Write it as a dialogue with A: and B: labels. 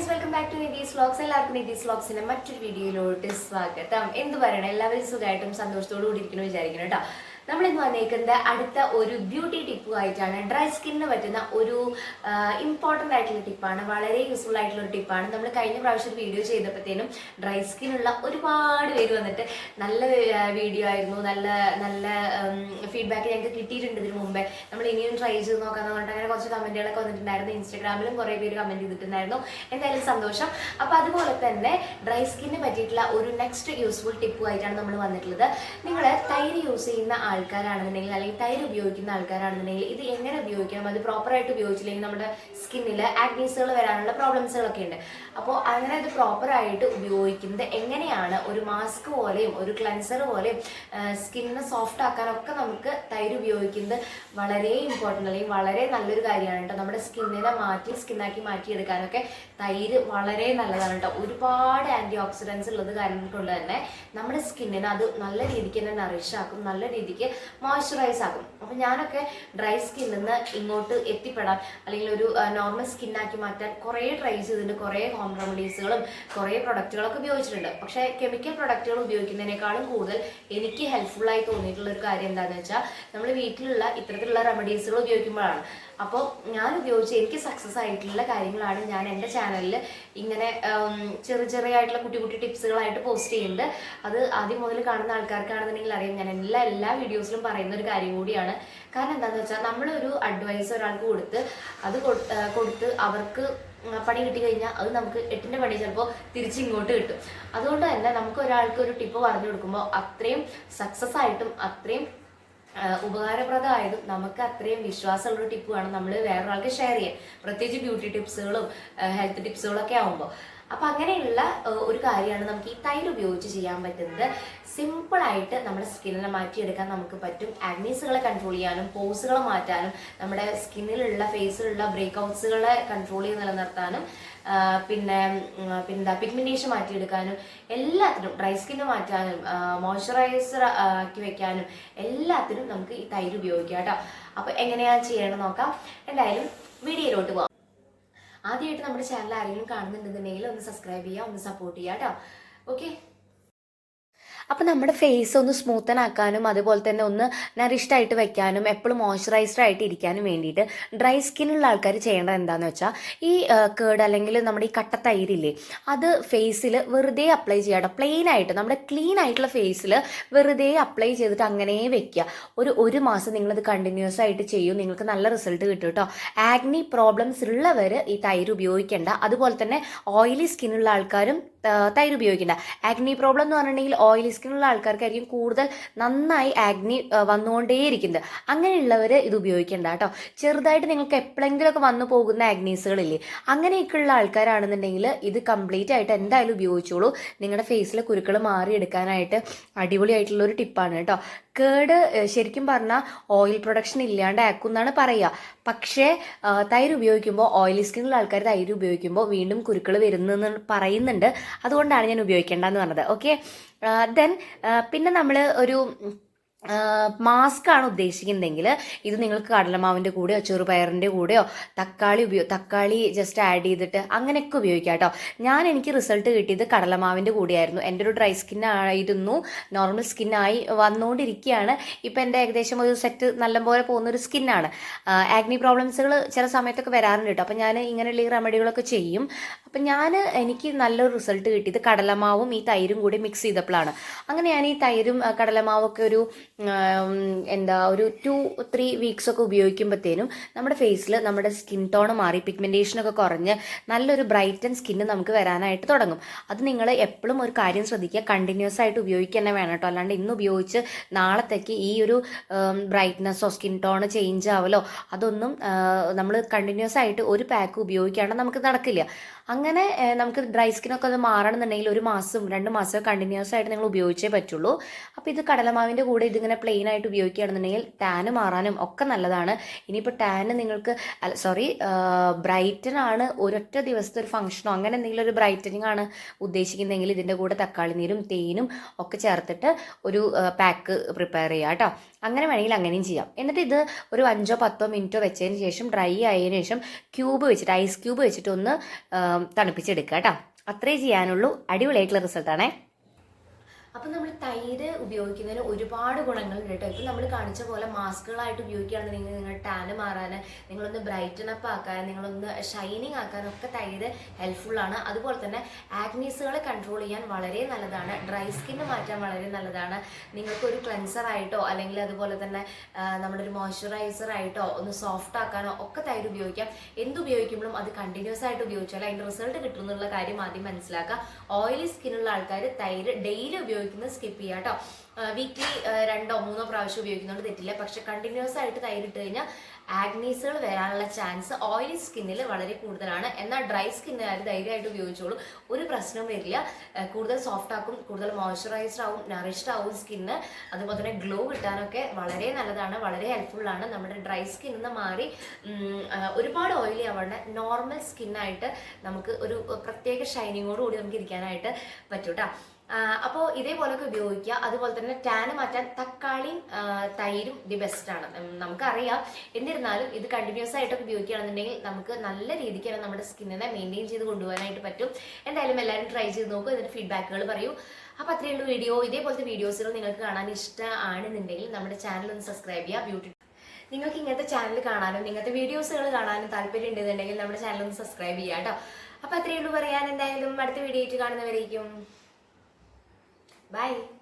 A: Guys welcome back to Nithi's vlogs എല്ലാവർക്കും നിതീസ് വ്ലോഗ്സിന്റെ മറ്റൊരു വീഡിയോയിലോട്ട് സ്വാഗതം. എന്ത് പറയണം? എല്ലാവരും സുഖമായിട്ടും സന്തോഷത്തോടു കൂടി ഇരിക്കുന്നു വിചാരിക്കുന്നു കേട്ടോ. നമ്മൾ ഇന്ന് വന്നേക്കുന്നത് അടുത്ത ഒരു ബ്യൂട്ടി ടിപ്പുമായിട്ടാണ് ഡ്രൈ സ്കിന്നിന് പറ്റുന്ന ഒരു ഇമ്പോർട്ടന്റ് ആയിട്ടുള്ള ടിപ്പാണ് വളരെ യൂസ്ഫുൾ ആയിട്ടുള്ള ഒരു ടിപ്പാണ് നമ്മൾ കഴിഞ്ഞ പ്രാവശ്യം വീഡിയോ ചെയ്തപ്പോഴത്തേനും ഡ്രൈ സ്കിന്നുള്ള ഒരുപാട് പേര് വന്നിട്ട് നല്ല വീഡിയോ ആയിരുന്നു. നല്ല നല്ല ഫീഡ്ബാക്ക് ഞങ്ങൾക്ക് കിട്ടിയിട്ടുണ്ട് ഇതിനു മുമ്പേ. നമ്മൾ ഇനിയും ട്രൈ ചെയ്ത് നോക്കാന്ന് പറഞ്ഞിട്ട് അങ്ങനെ കുറച്ച് കമന്റുകളൊക്കെ വന്നിട്ടുണ്ടായിരുന്നു. ഇൻസ്റ്റാഗ്രാമിലും കുറേ പേര് കമന്റ് ചെയ്തിട്ടുണ്ടായിരുന്നു. എന്തായാലും സന്തോഷം. അപ്പൊ അതുപോലെ തന്നെ ഡ്രൈ സ്കിന്നിന് പറ്റിയിട്ടുള്ള ഒരു നെക്സ്റ്റ് യൂസ്ഫുൾ ടിപ്പുമായിട്ടാണ് നമ്മൾ വന്നിട്ടുള്ളത്. നിങ്ങൾ തൈര് യൂസ് ചെയ്യുന്ന ആൾക്കാരാണെന്നുണ്ടെങ്കിൽ അല്ലെങ്കിൽ തൈര് ഉപയോഗിക്കുന്ന ആൾക്കാരാണെന്നുണ്ടെങ്കിൽ ഇത് എങ്ങനെ ഉപയോഗിക്കണം? അത് പ്രോപ്പറായിട്ട് ഉപയോഗിച്ചില്ലെങ്കിൽ നമ്മുടെ സ്കിന്നിൽ ആക്നീസുകൾ വരാനുള്ള പ്രോബ്ലംസുകളൊക്കെ ഉണ്ട്. അപ്പോൾ അങ്ങനെ അത് പ്രോപ്പറായിട്ട് ഉപയോഗിക്കുന്നത് എങ്ങനെയാണ്? ഒരു മാസ്ക് പോലെയും ഒരു ക്ലെൻസർ പോലെയും സ്കിന്നിനെ സോഫ്റ്റ് ആക്കാനൊക്കെ നമുക്ക് തൈര് ഉപയോഗിക്കുന്നത് വളരെ ഇമ്പോർട്ടന്റ് അല്ലെങ്കിൽ വളരെ നല്ലൊരു കാര്യമാണ് കേട്ടോ. നമ്മുടെ സ്കിന്നിനെ മാറ്റി സ്കിന്നാക്കി മാറ്റിയെടുക്കാനൊക്കെ തൈര് വളരെ നല്ലതാണ് കേട്ടോ. ഒരുപാട് ആന്റി ഓക്സിഡൻസ് ഉള്ളത് കാരണം കൊണ്ട് തന്നെ നമ്മുടെ സ്കിന്നിനെ അത് നല്ല രീതിക്ക് തന്നെ നറിഷാക്കും നല്ല രീതിക്ക് മോയ്സ്ചറൈസ് ആകും. അപ്പം ഞാനൊക്കെ ഡ്രൈ സ്കിന്നിൽ നിന്ന് ഇങ്ങോട്ട് എത്തിപ്പെടാൻ അല്ലെങ്കിൽ ഒരു നോർമൽ സ്കിന്നാക്കി മാറ്റാൻ കുറേ ട്രൈ ചെയ്തിട്ടുണ്ട്. കുറേ ഹോം റെമഡീസുകളും കുറേ പ്രൊഡക്റ്റുകളൊക്കെ ഉപയോഗിച്ചിട്ടുണ്ട്. പക്ഷേ കെമിക്കൽ പ്രൊഡക്റ്റുകൾ ഉപയോഗിക്കുന്നതിനേക്കാളും കൂടുതൽ എനിക്ക് ഹെൽപ്ഫുൾ ആയി തോന്നിയിട്ടുള്ള ഒരു കാര്യം എന്താണെന്ന് വെച്ചാൽ നമ്മൾ വീട്ടിലുള്ള ഇത്തരത്തിലുള്ള റെമഡീസുകൾ ഉപയോഗിക്കുമ്പോഴാണ്. അപ്പോൾ ഞാൻ ഉപയോഗിച്ച് എനിക്ക് സക്സസ് ആയിട്ടുള്ള കാര്യങ്ങളാണ് ഞാൻ എന്റെ ചാനലിൽ ഇങ്ങനെ ചെറിയ ആയിട്ടുള്ള കുട്ടി കുട്ടി ടിപ്സുകളായിട്ട് പോസ്റ്റ് ചെയ്യുന്നുണ്ട് അത് ആദ്യം മുതൽ കാണുന്ന ആൾക്കാർക്കാണെന്നുണ്ടെങ്കിൽ അറിയാം ഞാൻ എല്ലാ എല്ലാ വീഡിയോസിലും പറയുന്ന ഒരു കാര്യം കൂടിയാണ്. കാരണം എന്താണെന്ന് വെച്ചാൽ നമ്മളൊരു അഡ്വൈസ് ഒരാൾക്ക് കൊടുത്ത് അത് കൊടു- കൊടുത്ത് അവർക്ക് പണി കിട്ടി കഴിഞ്ഞാൽ അത് നമുക്ക് എട്ടിന്റെ പണി ചിലപ്പോൾ തിരിച്ച് ഇങ്ങോട്ട് കിട്ടും. അതുകൊണ്ട് തന്നെ നമുക്ക് ഒരാൾക്ക് ഒരു ടിപ്പ് പറഞ്ഞു കൊടുക്കുമ്പോൾ അത്രയും സക്സസ് ആയിട്ടും അത്രയും ഉപകാരപ്രദമായതും നമുക്ക് അത്രയും വിശ്വാസമുള്ള ടിപ്പുമാണ് നമ്മൾ വേറൊരാൾക്ക് ഷെയർ ചെയ്യാൻ. പ്രത്യേകിച്ച് ബ്യൂട്ടി ടിപ്സുകളും ഹെൽത്ത് ടിപ്സുകളൊക്കെ ആകുമ്പോൾ അപ്പം അങ്ങനെയുള്ള ഒരു കാര്യമാണ് നമുക്ക് ഈ തൈര് ഉപയോഗിച്ച് ചെയ്യാൻ പറ്റുന്നത്. സിമ്പിളായിട്ട് നമ്മുടെ സ്കിന്നിനെ മാറ്റിയെടുക്കാൻ നമുക്ക് പറ്റും. ആഗ്നീസുകളെ കൺട്രോൾ ചെയ്യാനും പോസുകളെ മാറ്റാനും നമ്മുടെ സ്കിന്നിലുള്ള ഫേസിലുള്ള ബ്രേക്ക്ഔട്ട്സുകളെ കൺട്രോൾ ചെയ്ത് നിലനിർത്താനും പിന്നെ പിന്നെന്താ പിഗ്മെന്റേഷൻ മാറ്റിയെടുക്കാനും എല്ലാത്തിനും ഡ്രൈ സ്കിന്ന് മാറ്റാനും മോയ്സ്ചറൈസർ ആക്കി വെക്കാനും എല്ലാത്തിനും നമുക്ക് ഈ തൈര് ഉപയോഗിക്കാം കേട്ടോ. അപ്പോൾ എങ്ങനെയാണ് ചെയ്യണമെന്ന് നോക്കാം. എന്തായാലും വീഡിയോയിലോട്ട് പോകാം ആദ്യമായിട്ട് നമ്മുടെ ചാനൽ ആരെങ്കിലും കാണുന്നുണ്ടെന്നുണ്ടെങ്കിൽ ഒന്ന് സബ്സ്ക്രൈബ് ചെയ്യുക ഒന്ന് സപ്പോർട്ട് ചെയ്യുക കേട്ടോ. ഓക്കെ അപ്പോൾ നമ്മുടെ ഫേസ് ഒന്ന് സ്മൂത്തൻ ആക്കാനും അതുപോലെ തന്നെ ഒന്ന് നറിഷ്ഡ് ആയിട്ട് വെക്കാനും എപ്പോഴും മോയ്സ്ചറൈസ്ഡ് ആയിട്ട് ഇരിക്കാനും വേണ്ടിയിട്ട് ഡ്രൈ സ്കിന്നുള്ള ആൾക്കാർ ചെയ്യേണ്ടത് എന്താണെന്ന് വെച്ചാൽ ഈ കേട് അല്ലെങ്കിൽ നമ്മുടെ ഈ കട്ട തൈരില്ലേ അത് ഫേസിൽ വെറുതെ അപ്ലൈ ചെയ്യാട്ടോ പ്ലെയിൻ ആയിട്ട് നമ്മുടെ ക്ലീൻ ആയിട്ടുള്ള ഫേസിൽ വെറുതെ അപ്ലൈ ചെയ്തിട്ട് അങ്ങനെ വെക്കുക. ഒരു ഒരു മാസം നിങ്ങളത് കണ്ടിന്യൂസ് ആയിട്ട് ചെയ്യും നിങ്ങൾക്ക് നല്ല റിസൾട്ട് കിട്ടും കേട്ടോ. ആഗ്നി പ്രോബ്ലംസ് ഉള്ളവർ ഈ തൈര് ഉപയോഗിക്കേണ്ട. അതുപോലെ തന്നെ ഓയിലി സ്കിന്നുള്ള ആൾക്കാരും തൈര് ഉപയോഗിക്കേണ്ട. ആഗ്നി പ്രോബ്ലം എന്ന് പറഞ്ഞിട്ടുണ്ടെങ്കിൽ ഓയിലി സ്കിന്നുള്ള ആൾക്കാർക്കായിരിക്കും കൂടുതൽ നന്നായി ആഗ്നി വന്നുകൊണ്ടേയിരിക്കുന്നത്. അങ്ങനെയുള്ളവർ ഇത് ഉപയോഗിക്കേണ്ട കേട്ടോ. ചെറുതായിട്ട് നിങ്ങൾക്ക് എപ്പോഴെങ്കിലുമൊക്കെ വന്നു പോകുന്ന ആഗ്നീസുകളില്ലേ അങ്ങനെയൊക്കെയുള്ള ആൾക്കാരാണെന്നുണ്ടെങ്കിൽ ഇത് കംപ്ലീറ്റ് ആയിട്ട് എന്തായാലും ഉപയോഗിച്ചോളൂ. നിങ്ങളുടെ ഫേസിലെ കുരുക്കൾ മാറിയെടുക്കാനായിട്ട് അടിപൊളിയായിട്ടുള്ള ഒരു ടിപ്പാണ് കേട്ടോ. കേട് ശരിക്കും പറഞ്ഞാൽ ഓയിൽ പ്രൊഡക്ഷൻ ഇല്ലാണ്ട് ആക്കും എന്നാണ് പറയുക പക്ഷേ തൈര് ഉപയോഗിക്കുമ്പോൾ ഓയിലി സ്കിന്നുള്ള ആൾക്കാർ തൈര് ഉപയോഗിക്കുമ്പോൾ വീണ്ടും കുരുക്കൾ വരുന്നെന്ന് പറയുന്നുണ്ട്. അതുകൊണ്ടാണ് ഞാൻ ഉപയോഗിക്കേണ്ടതെന്ന് പറഞ്ഞത്. ഓക്കെ ദെൻ പിന്നെ നമ്മൾ ഒരു മാസ്ക് ആണ് ഉദ്ദേശിക്കുന്നതെങ്കിൽ ഇത് നിങ്ങൾക്ക് കടലമാവിന്റെ കൂടെയോ ചെറുപയറിന്റെ കൂടെയോ തക്കാളി ഉപയോഗ തക്കാളി ജസ്റ്റ് ആഡ് ചെയ്തിട്ട് അങ്ങനെയൊക്കെ ഉപയോഗിക്കാം കേട്ടോ. ഞാൻ എനിക്ക് റിസൾട്ട് കിട്ടിയത് കടലമാവിന്റെ കൂടെയായിരുന്നു. എന്റെ ഒരു ഡ്രൈ സ്കിൻ ആയിരുന്നു. നോർമൽ സ്കിന്നായി വന്നുകൊണ്ടിരിക്കുകയാണ്. ഇപ്പം എന്റെ ഏകദേശം ഒരു സെറ്റ് നല്ലപോലെ പോകുന്ന ഒരു സ്കിന്നാണ് ആഗ്നി പ്രോബ്ലംസുകൾ ചില സമയത്തൊക്കെ വരാറുണ്ട് കേട്ടോ. അപ്പം ഞാൻ ഇങ്ങനെയുള്ള ഈ റെമഡികളൊക്കെ ചെയ്യും. അപ്പം ഞാൻ എനിക്ക് നല്ലൊരു റിസൾട്ട് കിട്ടിയത് കടലമാവും ഈ തൈരും കൂടി മിക്സ് ചെയ്തപ്പോഴാണ്. അങ്ങനെ ഞാൻ ഈ തൈരും കടലമാവൊക്കെ ഒരു എന്താ ഒരു ടു ത്രീ വീക്സ് ഒക്കെ ഉപയോഗിക്കുമ്പോഴത്തേനും നമ്മുടെ ഫേസിൽ നമ്മുടെ സ്കിൻ ടോൺ മാറി പിഗ്മെന്റേഷനൊക്കെ കുറഞ്ഞ് നല്ലൊരു ബ്രൈറ്റൻ സ്കിന്ന് നമുക്ക് വരാനായിട്ട് തുടങ്ങും. അത് നിങ്ങൾ എപ്പോഴും ഒരു കാര്യം ശ്രദ്ധിക്കുക. കണ്ടിന്യൂസ് ആയിട്ട് ഉപയോഗിക്കുക തന്നെ വേണം കേട്ടോ. അല്ലാണ്ട് ഇന്ന് ഉപയോഗിച്ച് നാളത്തേക്ക് ഈ ഒരു ബ്രൈറ്റ്നെസ്സോ സ്കിൻ ടോൺ ചേഞ്ച് ആവലോ അതൊന്നും നമ്മൾ കണ്ടിന്യൂസ് ആയിട്ട് ഒരു പാക്ക് ഉപയോഗിക്കാണ്ട് നമുക്ക് നടക്കില്ല. അങ്ങനെ നമുക്ക് ഡ്രൈ സ്കിന്നൊക്കെ അത് മാറണമെന്നുണ്ടെങ്കിൽ ഒരു മാസം രണ്ട് മാസം കണ്ടിന്യൂസ് ആയിട്ട് നിങ്ങൾ ഉപയോഗിച്ചേ പറ്റുള്ളൂ. അപ്പോൾ ഇത് കടലമാവിന്റെ കൂടെ ഇതിങ്ങനെ പ്ലെയിൻ ആയിട്ട് ഉപയോഗിക്കുകയാണെന്നുണ്ടെങ്കിൽ ടാന് മാറാനും ഒക്കെ നല്ലതാണ്. ഇനിയിപ്പോൾ ടാന് നിങ്ങൾക്ക് സോറി ബ്രൈറ്റൻ ആണ് ഒരൊറ്റ ദിവസത്തെ ഒരു ഫംഗ്ഷനോ അങ്ങനെ എന്തെങ്കിലും ഒരു ബ്രൈറ്റനിങ് ആണ് ഉദ്ദേശിക്കുന്നതെങ്കിൽ ഇതിന്റെ കൂടെ തക്കാളി നീരും തേനും ഒക്കെ ചേർത്തിട്ട് ഒരു പാക്ക് പ്രിപ്പയർ ചെയ്യുക കേട്ടോ അങ്ങനെ വേണമെങ്കിൽ അങ്ങനെയും ചെയ്യാം. എന്നിട്ട് ഇത് ഒരു അഞ്ചോ പത്തോ മിനിറ്റോ വെച്ചതിന് ശേഷം ഡ്രൈ ആയതിനു ശേഷം ക്യൂബ് വെച്ചിട്ട് ഐസ് ക്യൂബ് വെച്ചിട്ട് ഒന്ന് തണുപ്പിച്ചെടുക്കുക കേട്ടോ. അത്രേ ചെയ്യാനുള്ളൂ. അടിപൊളിയായിട്ടുള്ള റിസൾട്ടാണേ. അപ്പം നമ്മൾ തൈര് ഉപയോഗിക്കുന്നതിന് ഒരുപാട് ഗുണങ്ങളുണ്ട് കേട്ടോ. ഇപ്പം നമ്മൾ കാണിച്ച പോലെ മാസ്കുകളായിട്ട് ഉപയോഗിക്കുകയാണെന്നുണ്ടെങ്കിൽ നിങ്ങൾ ടാന് മാറാൻ നിങ്ങളൊന്ന് ബ്രൈറ്റൻ അപ്പ് ആക്കാൻ നിങ്ങളൊന്ന് ഷൈനിങ് ആക്കാനൊക്കെ തൈര് ഹെൽപ്ഫുള്ളാണ് അതുപോലെ തന്നെ ആഗ്നീസുകളെ കൺട്രോൾ ചെയ്യാൻ വളരെ നല്ലതാണ്. ഡ്രൈ സ്കിന്ന് മാറ്റാൻ വളരെ നല്ലതാണ്. നിങ്ങൾക്കൊരു ക്ലെൻസർ ആയിട്ടോ അല്ലെങ്കിൽ അതുപോലെ തന്നെ നമ്മുടെ ഒരു മോയ്സ്ചറൈസർ ആയിട്ടോ ഒന്ന് സോഫ്റ്റ് ആക്കാനോ ഒക്കെ തൈര് ഉപയോഗിക്കാം. എന്ത് ഉപയോഗിക്കുമ്പോഴും അത് കണ്ടിന്യൂസ് ആയിട്ട് ഉപയോഗിച്ചാൽ അതിന്റെ റിസൾട്ട് കിട്ടും എന്നുള്ള കാര്യം ആദ്യം മനസ്സിലാക്കുക. ഓയിലി സ്കിന്നുള്ള ആൾക്കാർ തൈര് ഡെയിലി ഉപയോഗിക്കുന്നത് സ്കിപ്പ് ചെയ്യുക കേട്ടോ വീക്ക്ലി രണ്ടോ മൂന്നോ പ്രാവശ്യം ഉപയോഗിക്കുന്നതുകൊണ്ട് തെറ്റില്ല. പക്ഷെ കണ്ടിന്യൂസ് ആയിട്ട് തൈരിട്ട് കഴിഞ്ഞാൽ ആഗ്നീസുകൾ വരാനുള്ള ചാൻസ് ഓയിലി സ്കിന്നിൽ വളരെ കൂടുതലാണ്. എന്നാൽ ഡ്രൈ സ്കിന്നുകാർ ധൈര്യമായിട്ട് ഉപയോഗിച്ചോളൂ. ഒരു പ്രശ്നവും വരില്ല. കൂടുതൽ സോഫ്റ്റ് ആക്കും കൂടുതൽ മോയ്സ്ചറൈസ്ഡ് ആവും നറിഷ്ഡ് ആവും സ്കിന്ന് അതുപോലെ തന്നെ ഗ്ലോ കിട്ടാനൊക്കെ വളരെ നല്ലതാണ് വളരെ ഹെൽപ്ഫുള്ളാണ് നമ്മുടെ ഡ്രൈ സ്കിന്നിൽ നിന്ന് മാറി ഒരുപാട് ഓയിലി ആവേണ്ട നോർമൽ സ്കിന്നായിട്ട് നമുക്ക് ഒരു പ്രത്യേക ഷൈനിങ്ങോട് കൂടി നമുക്ക് ഇരിക്കാനായിട്ട് പറ്റും കേട്ടോ അപ്പോൾ ഇതേപോലൊക്കെ ഉപയോഗിക്കുക. അതുപോലെ തന്നെ ടാൻ മാറ്റാൻ തക്കാളിയും തൈരും ദി ആണ്. നമുക്കറിയാം. എന്നിരുന്നാലും ഇത് കണ്ടിന്യൂസ് ആയിട്ടൊക്കെ ഉപയോഗിക്കുകയാണെന്നുണ്ടെങ്കിൽ നമുക്ക് നല്ല രീതിക്ക് തന്നെ നമ്മുടെ സ്കിന്നിനെ മെയിന്റെയിൻ ചെയ്ത് കൊണ്ടുപോകാനായിട്ട് പറ്റും. എന്തായാലും എല്ലാവരും ട്രൈ ചെയ്ത് നോക്കൂ. ഇതിന്റെ ഫീഡ്ബാക്കുകൾ പറയൂ. അപ്പോൾ അത്രയേ ഉള്ളൂ വീഡിയോ ഇതേപോലത്തെ വീഡിയോസുകൾ നിങ്ങൾക്ക് കാണാൻ ഇഷ്ടമാണെന്നുണ്ടെങ്കിൽ നമ്മുടെ ചാനൽ ഒന്ന് സബ്സ്ക്രൈബ് ചെയ്യുക. ബ്യൂട്ടി നിങ്ങൾക്ക് ഇങ്ങനത്തെ ചാനൽ കാണാനും ഇങ്ങനത്തെ വീഡിയോസുകൾ കാണാനും താല്പര്യം ഉണ്ടെന്നുണ്ടെങ്കിൽ നമ്മുടെ ചാനൽ ഒന്ന് സബ്സ്ക്രൈബ് ചെയ്യുക കേട്ടോ. അപ്പോൾ അത്രയേ ഉള്ളൂ പറയാൻ. എന്തായാലും അടുത്ത വീഡിയോ ആയിട്ട് കാണുന്നവരേക്കും. Bye!